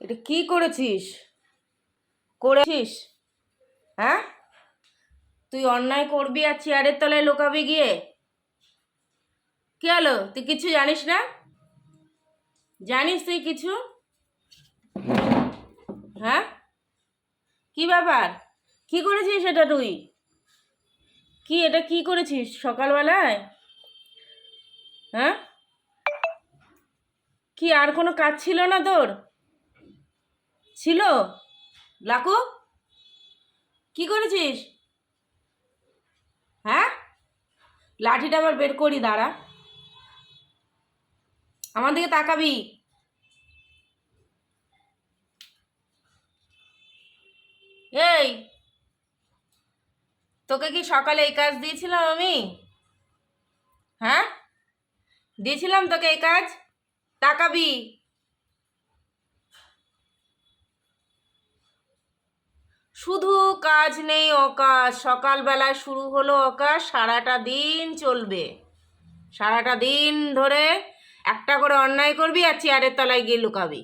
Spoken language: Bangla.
এটা কি করেছিস? করেছিস? হ্যাঁ? তুই অন্যায় করবি আর চেয়ারের তলায় লোকাবি গিয়ে? কি হলো? তুই কিছু জানিস না? জানিস তুই কিছু? হ্যাঁ? কি ব্যাপার? কি করেছিস এটা তুই? কি এটা কি করেছিস সকালবেলায়? হ্যাঁ? কি আর কোনো কাজ ছিল না তোর? ছিল? লাকু? কি করেছিস? হ্যাঁ? লাঠিটা আবার বের করি, দাঁড়া। আমার দিকে তাকাবি। এই, তোকে কি সকালে এই কাজ দিয়েছিলাম আমি? হ্যাঁ? দিয়েছিলাম তোকে এই কাজ? তাকাবি। শুধু কাজ নেই অকাশ সকালবেলায় শুরু হলো অকাশ সারাটা দিন চলবে। সারাটা দিন ধরে একটা করে অন্যায় করবি আর চেয়ারের তলায় গিয়ে লুকাবি।